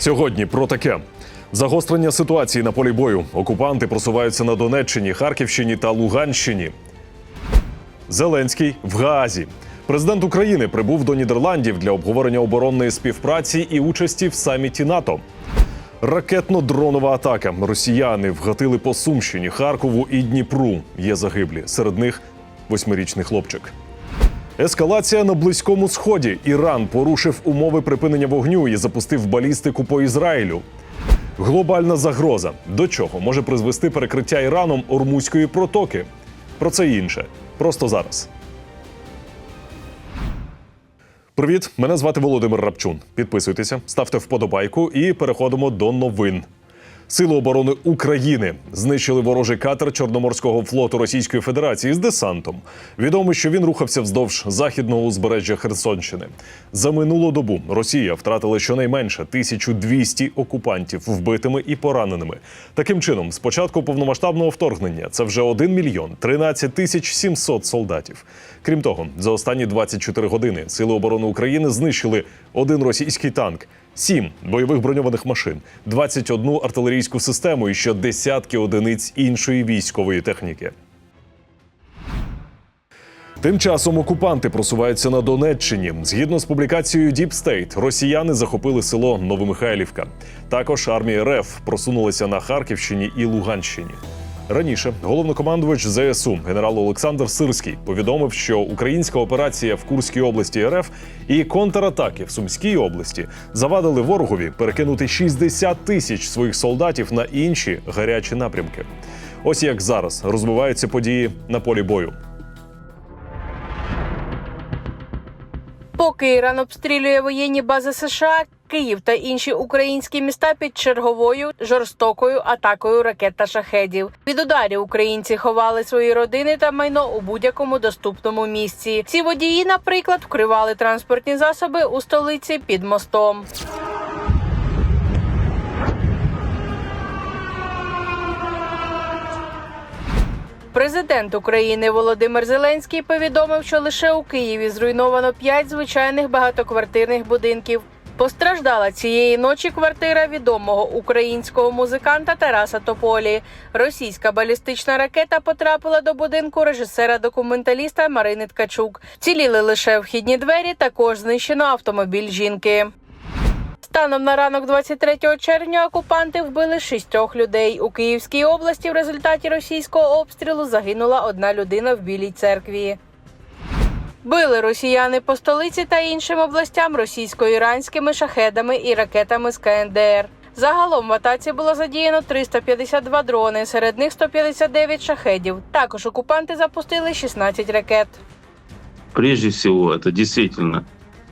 Сьогодні про таке. Загострення ситуації на полі бою. Окупанти просуваються на Донеччині, Харківщині та Луганщині. Зеленський в Гаазі. Президент України прибув до Нідерландів для обговорення оборонної співпраці і участі в саміті НАТО. Ракетно-дронова атака. Росіяни вгатили по Сумщині, Харкову і Дніпру. Є загиблі. Серед них восьмирічний хлопчик. Ескалація на близькому сході. Іран порушив умови припинення вогню і запустив балістику по Ізраїлю. Глобальна загроза. До чого може призвести перекриття Іраном Ормузької протоки? Про це і інше. Просто зараз. Привіт, мене звати Володимир Рапчун. Підписуйтеся, ставте вподобайку і переходимо до новин. Сили оборони України знищили ворожий катер Чорноморського флоту Російської Федерації з десантом. Відомо, що він рухався вздовж західного узбережжя Херсонщини. За минулу добу Росія втратила щонайменше 1200 окупантів вбитими і пораненими. Таким чином, з початку повномасштабного вторгнення це вже 1 мільйон 13 тисяч 700 солдатів. Крім того, за останні 24 години Сили оборони України знищили один російський танк. Сім бойових броньованих машин, 21 артилерійську систему і ще десятки одиниць іншої військової техніки. Тим часом окупанти просуваються на Донеччині. Згідно з публікацією Deep State, росіяни захопили село Новомихайлівка. Також армія РФ просунулася на Харківщині і Луганщині. Раніше головнокомандувач ЗСУ генерал Олександр Сирський повідомив, що українська операція в Курській області РФ і контратаки в Сумській області завадили ворогові перекинути 60 тисяч своїх солдатів на інші гарячі напрямки. Ось як зараз розвиваються події на полі бою. Поки Іран обстрілює воєнні бази США, Київ та інші українські міста під черговою жорстокою атакою ракет та шахедів. Від ударів українці ховали свої родини та майно у будь-якому доступному місці. Ці водії, наприклад, вкривали транспортні засоби у столиці під мостом. Президент України Володимир Зеленський повідомив, що лише у Києві зруйновано п'ять звичайних багатоквартирних будинків. Постраждала цієї ночі квартира відомого українського музиканта Тараса Тополі. Російська балістична ракета потрапила до будинку режисера-документаліста Марини Ткачук. Ціліли лише вхідні двері. Також знищено автомобіль жінки. Станом на ранок 23 червня окупанти вбили шістьох людей. У Київській області в результаті російського обстрілу загинула одна людина в Білій церкві. Били росіяни по столиці та іншим областям російсько-іранськими шахедами і ракетами з КНДР. Загалом в атаці було задіяно 352 дрони, серед них 159 шахедів. Також окупанти запустили 16 ракет. Прежде всего, это действительно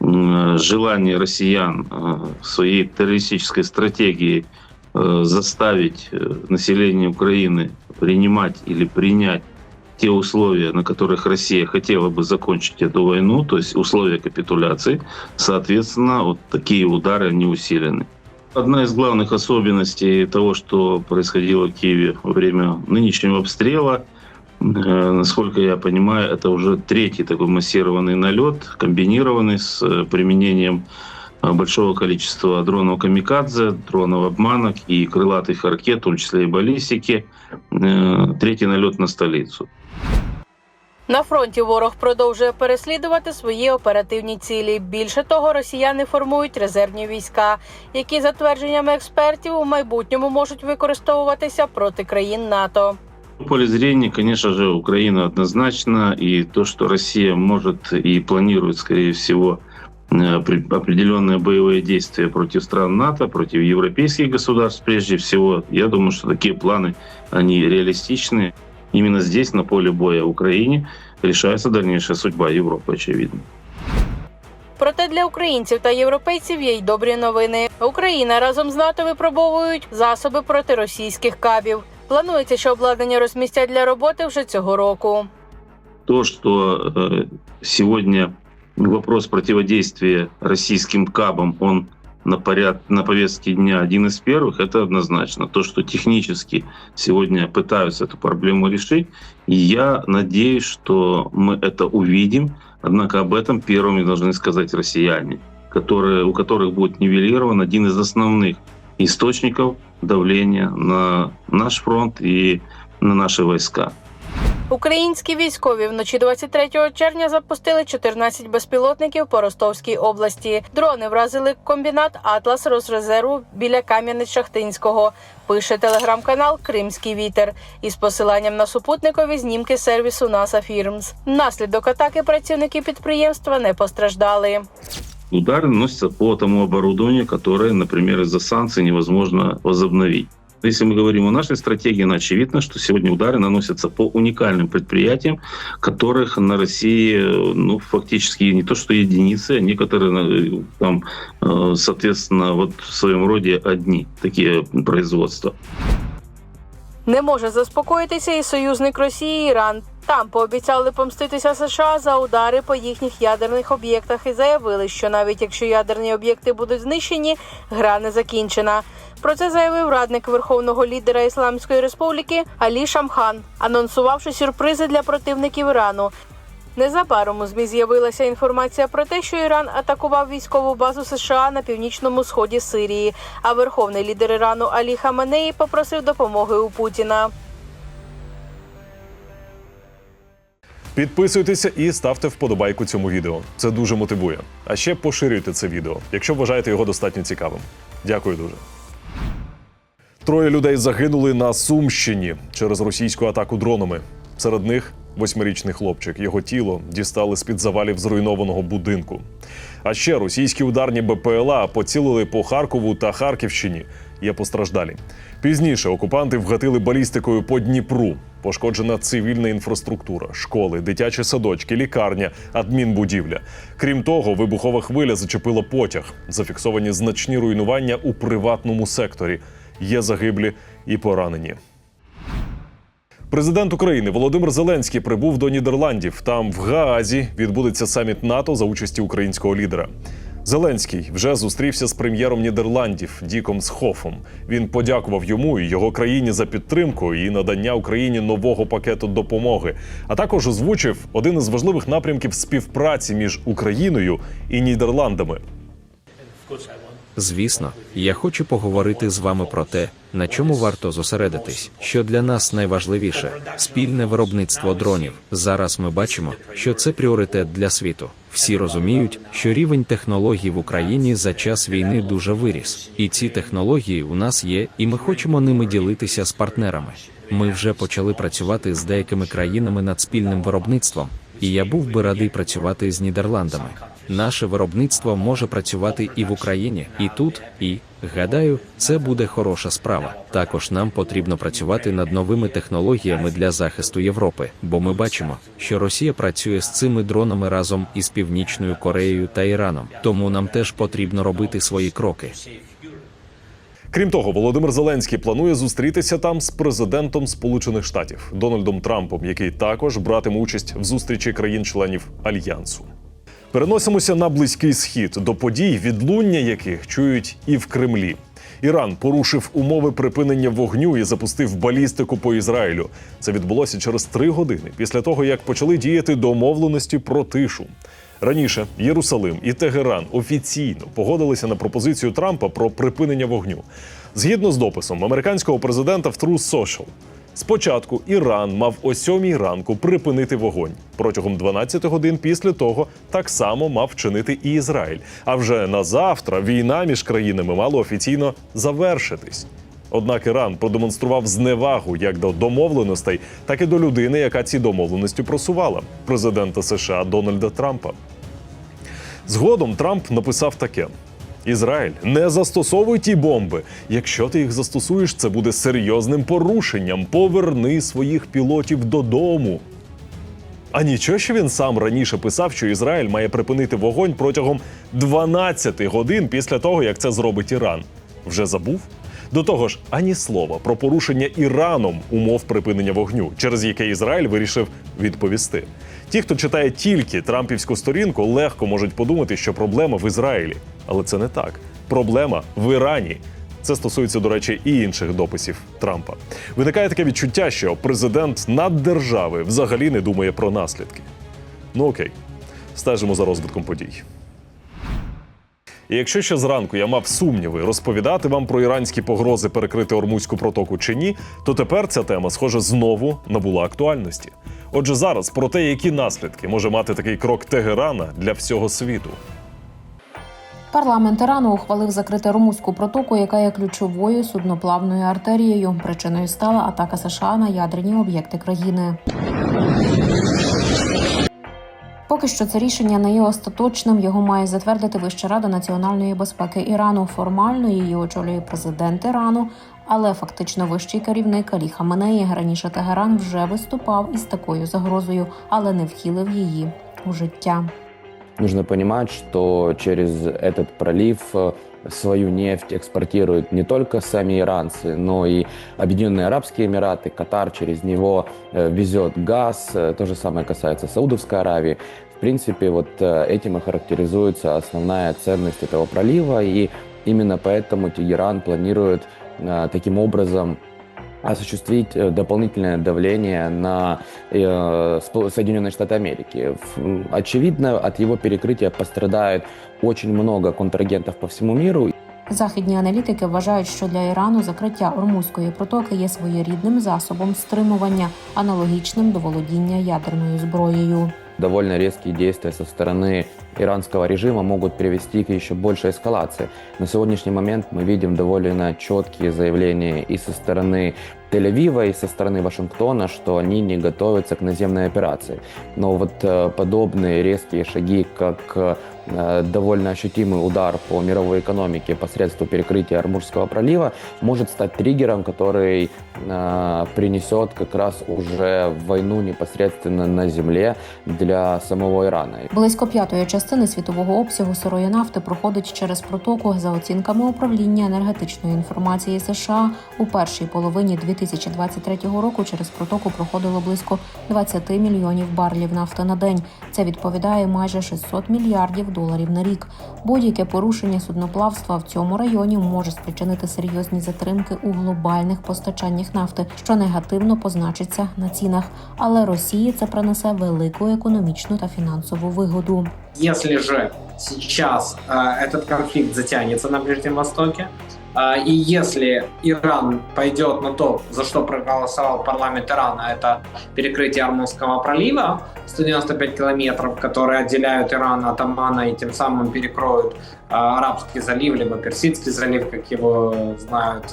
м, желание россиян э, в своей террористической стратегии э, заставить э, население Украины принимать или принять те условия, на которых Россия хотела бы закончить эту войну, то есть условия капитуляции, соответственно, вот такие удары не усилены. Одна из главных особенностей того, что происходило в Киеве во время нынешнего обстрела, э, насколько я понимаю, это уже третий такой массированный налет, комбинированный с э, применением э, большого количества дронов камикадзе, дронов обманок и крылатых ракет, в том числе и баллистики. Третий налет на столицу. На фронті ворог продовжує переслідувати свої оперативні цілі. Більше того, росіяни формують резервні війська, які, за твердженнями експертів, у майбутньому можуть використовуватися проти країн НАТО. В поле зрения, конечно же, Украина однозначно, и то, что Россия может и планирует, скорее всего, э, при- определенные боевые действия против стран НАТО, против европейских государств прежде всего, я думаю, что такие планы, они реалистичны. Именно здесь, на поле боя в Украине, решается дальнейшая судьба Европы, очевидно. Проте для українців та європейців є й добрі новини. Україна разом з НАТО випробовують засоби проти російських кабів. Планується, що обладнання розмістять для роботи вже цього року. то, что э, сегодня вопрос противодействия российским кабам, он на, поряд, на повестке дня один из первых, это однозначно. То, что технически сегодня пытаются эту проблему решить, и я надеюсь, что мы это увидим, однако об этом первыми должны сказать россияне. которые, у которых будет нивелирован один из основных источников давления на наш фронт и на наши войска. Українські військові вночі 23 червня запустили 14 безпілотників по Ростовській області. Дрони вразили комбінат Атлас Росрезерву біля Кам'янець-Шахтинського. Пише телеграм-канал Кримський вітер із посиланням на супутникові знімки сервісу НАСА Фірмс. Внаслідок атаки працівники підприємства не постраждали. Удары наносятся по тому оборудованию, которое, например, из-за санкций невозможно возобновить. Если мы говорим о нашей стратегии, ну, очевидно, что сегодня удары наносятся по уникальным предприятиям, которых на России, э, ну, фактически не то что единицы, а некоторые э, там, э, соответственно, вот в своем роде одни такие производства. Не може заспокоїтися і союзник Росії Іран. Там пообіцяли помститися США за удари по їхніх ядерних об'єктах і заявили, що навіть якщо ядерні об'єкти будуть знищені, гра не закінчена. Про це заявив радник верховного лідера Ісламської республіки Алі Шамхан, анонсувавши сюрпризи для противників Ірану. Незабаром у змі з'явилася інформація про те, що Іран атакував військову базу США на північному сході Сирії. А верховний лідер Ірану Алі Хаменеї попросив допомоги у Путіна. Підписуйтеся і ставте вподобайку цьому відео. Це дуже мотивує. А ще поширюйте це відео, якщо вважаєте його достатньо цікавим. Дякую дуже. Троє людей загинули на Сумщині через російську атаку дронами. Серед них восьмирічний хлопчик. Його тіло дістали з-під завалів зруйнованого будинку. А ще російські ударні БПЛА поцілили по Харкову та Харківщині. Є постраждалі. Пізніше окупанти вгатили балістикою по Дніпру. Пошкоджена цивільна інфраструктура, школи, дитячі садочки, лікарня, адмінбудівля. Крім того, вибухова хвиля зачепила потяг. Зафіксовані значні руйнування у приватному секторі. Є загиблі і поранені. Президент України Володимир Зеленський прибув до Нідерландів. Там в Гаазі відбудеться саміт НАТО за участі українського лідера. Зеленський вже зустрівся з прем'єром Нідерландів Діком Схофом. Він подякував йому і його країні за підтримку і надання Україні нового пакету допомоги. А також озвучив один із важливих напрямків співпраці між Україною і Нідерландами. Звісно, я хочу поговорити з вами про те, на чому варто зосередитись, що для нас найважливіше спільне виробництво дронів. Зараз ми бачимо, що це пріоритет для світу. Всі розуміють, що рівень технологій в Україні за час війни дуже виріс, і ці технології у нас є, і ми хочемо ними ділитися з партнерами. Ми вже почали працювати з деякими країнами над спільним виробництвом, і я був би радий працювати з Нідерландами. Наше виробництво може працювати і в Україні, і тут, і гадаю, це буде хороша справа. Також нам потрібно працювати над новими технологіями для захисту Європи, бо ми бачимо, що Росія працює з цими дронами разом із Північною Кореєю та Іраном. Тому нам теж потрібно робити свої кроки. Крім того, Володимир Зеленський планує зустрітися там з президентом Сполучених Штатів Дональдом Трампом, який також братиме участь в зустрічі країн-членів альянсу. Переносимося на близький схід до подій, відлуння яких чують і в Кремлі. Іран порушив умови припинення вогню і запустив балістику по Ізраїлю. Це відбулося через три години після того, як почали діяти домовленості про тишу. Раніше Єрусалим і Тегеран офіційно погодилися на пропозицію Трампа про припинення вогню. Згідно з дописом американського президента в Truth Social, Спочатку Іран мав о сьомій ранку припинити вогонь. Протягом 12 годин після того так само мав вчинити і Ізраїль. А вже на завтра війна між країнами мала офіційно завершитись. Однак Іран продемонстрував зневагу як до домовленостей, так і до людини, яка ці домовленості просувала президента США Дональда Трампа. Згодом Трамп написав таке: Ізраїль, не застосовуй ті бомби. Якщо ти їх застосуєш, це буде серйозним порушенням. Поверни своїх пілотів додому. А нічого, що він сам раніше писав, що Ізраїль має припинити вогонь протягом 12 годин після того, як це зробить Іран. Вже забув? До того ж, ані слова про порушення Іраном умов припинення вогню, через яке Ізраїль вирішив відповісти. Ті, хто читає тільки Трампівську сторінку, легко можуть подумати, що проблема в Ізраїлі. Але це не так. Проблема в Ірані. Це стосується, до речі, і інших дописів Трампа. Виникає таке відчуття, що президент наддержави взагалі не думає про наслідки. Ну окей, стежимо за розвитком подій. І якщо ще зранку я мав сумніви розповідати вам про іранські погрози перекрити Ормузьку протоку чи ні, то тепер ця тема, схоже, знову набула актуальності. Отже, зараз про те, які наслідки може мати такий крок Тегерана для всього світу. Парламент Ірану ухвалив закрити Румузьку протоку, яка є ключовою судноплавною артерією. Причиною стала атака США на ядерні об'єкти країни. Поки що це рішення не є остаточним. Його має затвердити Вища рада національної безпеки Ірану. Формально її очолює президент Ірану, але фактично вищий керівник Алі Хаменеї раніше Тегеран вже виступав із такою загрозою, але не втілив її у життя. Нужно понимать, что через этот пролив свою нефть экспортируют не только сами иранцы, но и Объединенные Арабские Эмираты, Катар через него э, везет газ. Э, То же самое касается Саудовской Аравии. В принципе, вот э, этим и характеризуется основная ценность этого пролива, и именно поэтому Тегеран планирует таким образом осуществить дополнительное давление на Соединенные Штаты Америки. Очевидно, от его перекрытия пострадает очень много контрагентов по всему миру, Західні аналітики вважають, що для Ірану закриття Ормузької протоки є своєрідним засобом стримування, аналогічним до володіння ядерною зброєю. довольно резкие действия со стороны иранского режима могут привести к еще большей эскалации. На сегодняшний момент мы видим довольно четкие заявления и со стороны Тель-Авива, и со стороны Вашингтона, что они не готовятся к наземной операции. Но вот э, подобные резкие шаги, как э, довольно ощутимый удар по мировой экономике посредством перекрытия Армурского пролива, может стать триггером, который э, принесет как раз уже войну непосредственно на земле для самого Ирана. Близько п'ятої частини світового обсягу сирої нафти проходить через протоку за оцінками управління енергетичної інформації США. У першій половині 2023 року через протоку проходило близько 20 мільйонів барлів нафти на день. Це відповідає майже 600 мільярдів доларів на рік. Будь-яке порушення судноплавства в цьому районі може спричинити серйозні затримки у глобальних постачаннях нафти, що негативно позначиться на цінах. Але Росії це принесе велику економічну та фінансову вигоду. Если же сейчас э, этот конфликт затянется на Ближнем Востоке, э, и если Иран пойдет на то, за что проголосовал парламент Ирана, это перекрытие Армузского пролива, 195 километров, которые отделяют Иран от Омана и тем самым перекроют э, Арабский залив, либо Персидский залив, как его знают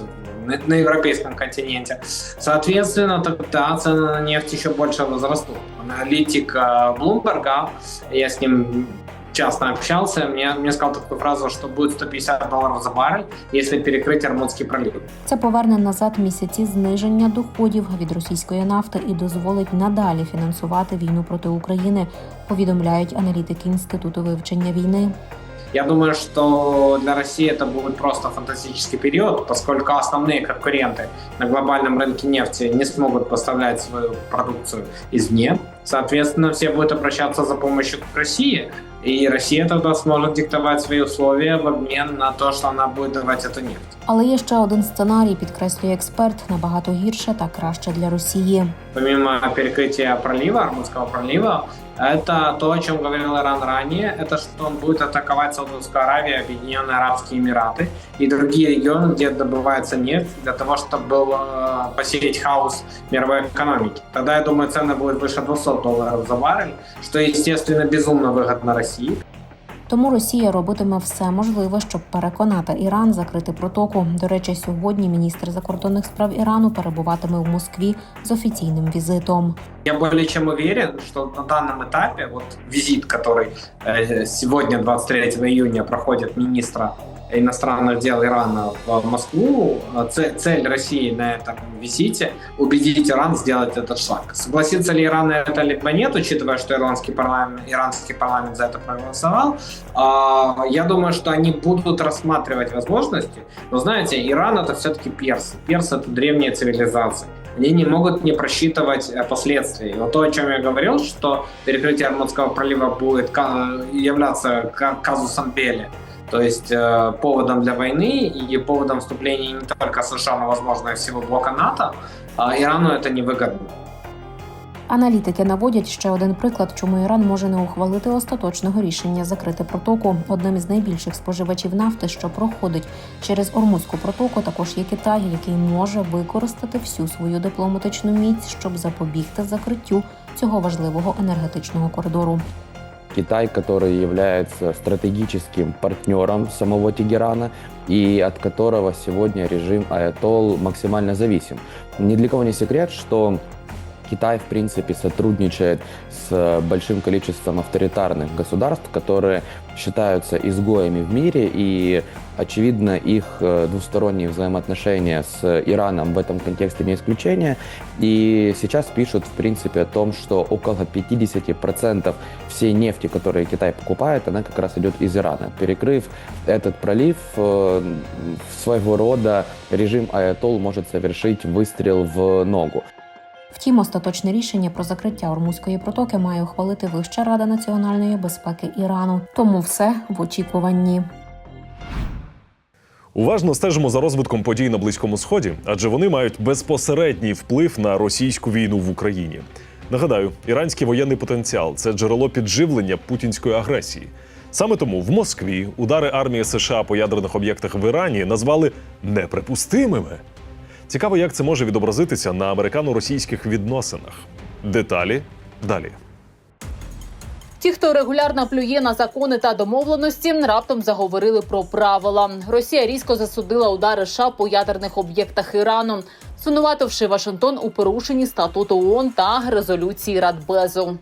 на, европейском континенте. Соответственно, тогда цены на нефть еще больше возрастут. Аналитик Блумберга, я с ним часто общался, мне, мне сказал такую фразу, что будет 150 долларов за баррель, если перекрыть Армудский пролив. Це поверне назад місяці зниження доходів від російської нафти і дозволить надалі фінансувати війну проти України. Повідомляють аналітики інституту вивчення війни. Я думаю, что для России это будет просто фантастический период, поскольку основные конкуренты на глобальном рынке нефти не смогут поставлять свою продукцию извне. Соответственно, все будут обращаться за помощью к России, и Россия тогда сможет диктовать свои условия в обмен на то, что она будет давать эту нефть. Але є ще один сценарій, підкреслює експерт, набагато гірше та краще для Росії. помимо перекриття проліва, Армутського пролива, это то, о чем говорил Иран ранее, это что он будет атаковать Саудовскую Аравию, Объединенные Арабские Эмираты и другие регионы, где добывается нефть, для того, чтобы э, посеять хаос мировой экономике. Тогда, я думаю, цены будут выше 200 долларов за баррель, что, естественно, безумно выгодно России. Тому Росія робитиме все можливе, щоб переконати Іран закрити протоку. До речі, сьогодні міністр закордонних справ Ірану перебуватиме в Москві з офіційним візитом. Я более чем уверен, что на данном этапе вот визит, который э, сегодня, 23 июня, проходит министра Иностранных дел Ирана в Москву, э, це- цель России на этом визите – убедить Иран сделать этот шаг. Согласится ли Иран на это, либо нет, учитывая, что иранский парламент, иранский парламент за это проголосовал, а, я думаю, что они будут рассматривать возможности. Но знаете, Иран это все-таки персы. Персы это древняя цивилизация они не могут не просчитывать э, последствия. И вот то, о чем я говорил, что перекрытие Армудского пролива будет ка- являться ка- казусом Белли, то есть э, поводом для войны и поводом вступления не только США, но, возможно, и всего блока НАТО, а Ирану это невыгодно. Аналітики наводять ще один приклад, чому Іран може не ухвалити остаточного рішення закрити протоку. Одним із найбільших споживачів нафти, що проходить через Ормузьку протоку, також є Китай, який може використати всю свою дипломатичну міць, щоб запобігти закриттю цього важливого енергетичного коридору. Китай, который является стратегическим партнером самого Тегерана и от которого сегодня режим Аятол максимально зависим. Ни для кого не секрет, что Китай, в принципе, сотрудничает с большим количеством авторитарных государств, которые считаются изгоями в мире, и, очевидно, их э, двусторонние взаимоотношения с Ираном в этом контексте не исключение. И сейчас пишут, в принципе, о том, что около 50% всей нефти, которую Китай покупает, она как раз идет из Ирана. Перекрыв этот пролив, э, своего рода режим Аятол может совершить выстрел в ногу. Втім, остаточне рішення про закриття Ормузької протоки має ухвалити Вища рада національної безпеки Ірану. Тому все в очікуванні. Уважно стежимо за розвитком подій на Близькому Сході, адже вони мають безпосередній вплив на російську війну в Україні. Нагадаю, іранський воєнний потенціал це джерело підживлення путінської агресії. Саме тому в Москві удари армії США по ядерних об'єктах в Ірані назвали неприпустимими. Цікаво, як це може відобразитися на американо-російських відносинах. Деталі далі. Ті, хто регулярно плює на закони та домовленості, раптом заговорили про правила. Росія різко засудила удари США по ядерних об'єктах Ірану, звинувативши Вашингтон у порушенні статуту ООН та резолюції Радбезу.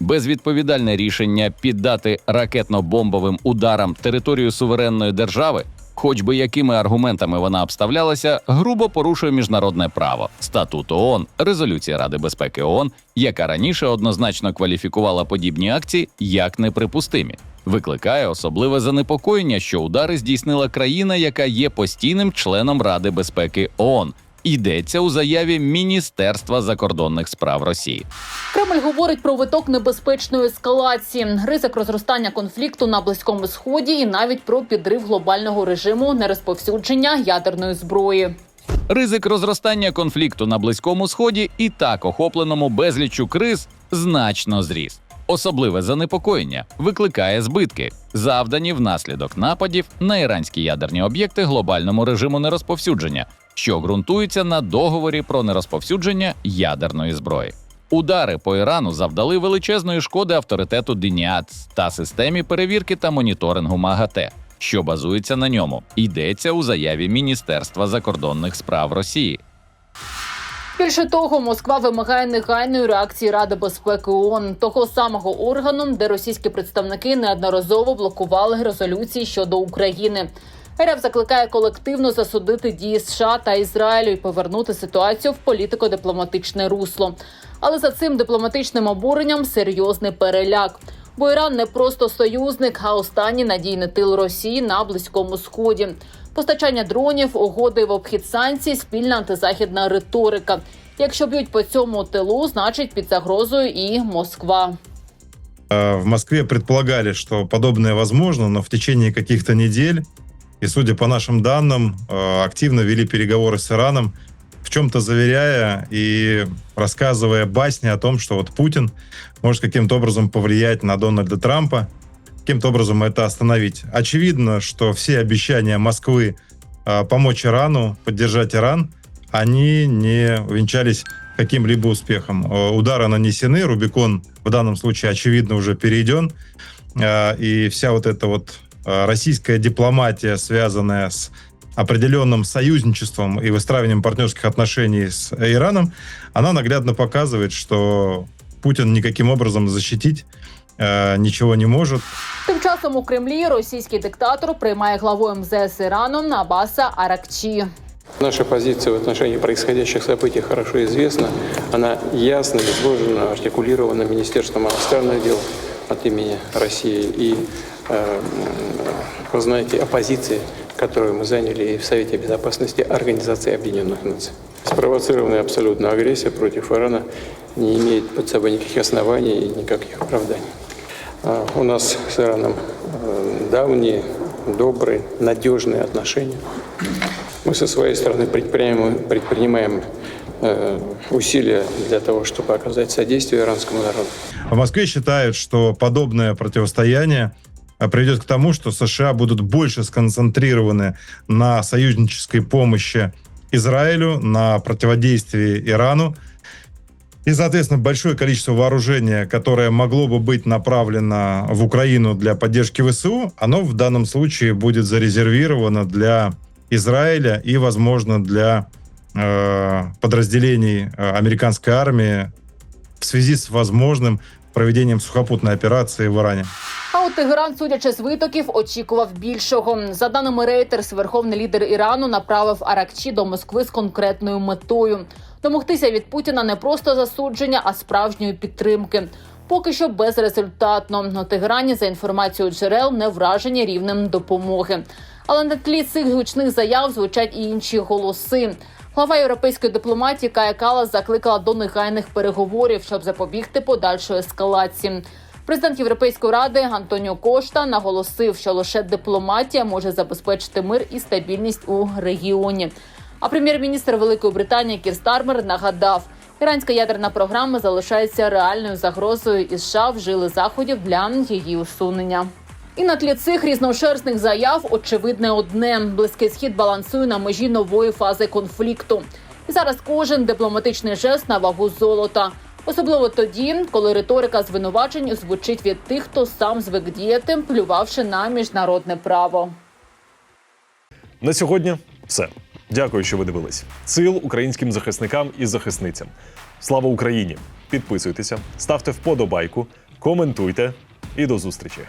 Безвідповідальне рішення піддати ракетно-бомбовим ударам територію суверенної держави, хоч би якими аргументами вона обставлялася, грубо порушує міжнародне право, статут ООН, резолюція Ради безпеки ООН, яка раніше однозначно кваліфікувала подібні акції як неприпустимі. Викликає особливе занепокоєння, що удари здійснила країна, яка є постійним членом Ради безпеки ООН. Йдеться у заяві Міністерства закордонних справ Росії. Кремль говорить про виток небезпечної ескалації, ризик розростання конфлікту на близькому сході і навіть про підрив глобального режиму нерозповсюдження ядерної зброї. Ризик розростання конфлікту на близькому сході і так охопленому безліччю криз значно зріс. Особливе занепокоєння викликає збитки, завдані внаслідок нападів на іранські ядерні об'єкти глобальному режиму нерозповсюдження, що ґрунтуються на договорі про нерозповсюдження ядерної зброї. Удари по Ірану завдали величезної шкоди авторитету Дініат та системі перевірки та моніторингу МАГАТЕ, що базується на ньому. Йдеться у заяві Міністерства закордонних справ Росії. Більше того, Москва вимагає негайної реакції Ради безпеки ООН, того самого органу, де російські представники неодноразово блокували резолюції щодо України. РФ закликає колективно засудити дії США та Ізраїлю і повернути ситуацію в політико-дипломатичне русло. Але за цим дипломатичним обуренням серйозний переляк. Бо Іран не просто союзник, а останній надійний тил Росії на близькому сході. Постачання дронів, угоди в обхід санкцій, спільна антизахідна риторика. Якщо б'ють по цьому тилу, значить під загрозою і Москва. Э, В Москве предполагали, что подобное возможно, но в течение каких-то недель, и судя по нашим данным, э, активно вели переговоры с Ираном, в чем-то заверяя и рассказывая басни о том, что вот Путин может каким-то образом повлиять на Дональда Трампа, каким-то образом это остановить. Очевидно, что все обещания Москвы э, помочь Ирану, поддержать Иран, они не увенчались каким-либо успехом. Э, Удары нанесены, Рубикон в данном случае, очевидно, уже перейден. И вся вот эта вот российская дипломатия, связанная с определенным союзничеством и выстраиванием партнерских отношений с Ираном, она наглядно показывает, что Путин никаким образом защитить э, ничего не может. Тим часом у Кремлі російський диктатор приймає главу МЗС Ірану Аббаса Аракчі. Наша позиция в отношении происходящих событий хорошо известна. Она ясно изложена, артикулирована Министерством иностранных дел от имени России. И э, вы знаете о позиции, которую мы заняли и в Совете Безопасности Организации Объединенных Наций. Спровоцированная абсолютно агрессия против Ирана не имеет под собой никаких оснований и никаких оправданий. А У нас с Ираном э, давние, добрые, надежные отношения. Мы со своей стороны предпринимаем, предпринимаем э, усилия для того, чтобы оказать содействие иранскому народу. В Москве считают, что подобное противостояние приведет к тому, что США будут больше сконцентрированы на союзнической помощи Израилю, на противодействии Ирану. И, соответственно, большое количество вооружения, которое могло бы быть направлено в Украину для поддержки ВСУ, оно в данном случае будет зарезервировано для Израиля и, возможно, для э, подразделений э, американской армии в связи с возможным проведением сухопутной операции в Иране. А от Тегеран, судячи з витоків, очікував більшого. За даними Reuters, верховний лідер Ірану направив Аракчі до Москви з конкретною метою домогтися від Путіна не просто засудження, а справжньої підтримки. Поки що безрезультатно. На Тегерані, за інформацією джерел, не вражені рівнем допомоги. Але на тлі цих гучних заяв звучать і інші голоси. Глава європейської дипломатії Кая Калас закликала до негайних переговорів, щоб запобігти подальшої ескалації. Президент Європейської ради Антоніо Кошта наголосив, що лише дипломатія може забезпечити мир і стабільність у регіоні. А прем'єр-міністр Великої Британії Кір Стармер нагадав, іранська ядерна програма залишається реальною загрозою, і США вжили заходів для її усунення. І на тлі цих різношерстних заяв очевидне одне: близький схід балансує на межі нової фази конфлікту. І зараз кожен дипломатичний жест на вагу золота. Особливо тоді, коли риторика звинувачень звучить від тих, хто сам звик діяти, плювавши на міжнародне право. На сьогодні все. Дякую, що ви дивились. Сил українським захисникам і захисницям. Слава Україні! Підписуйтеся, ставте вподобайку, коментуйте і до зустрічі.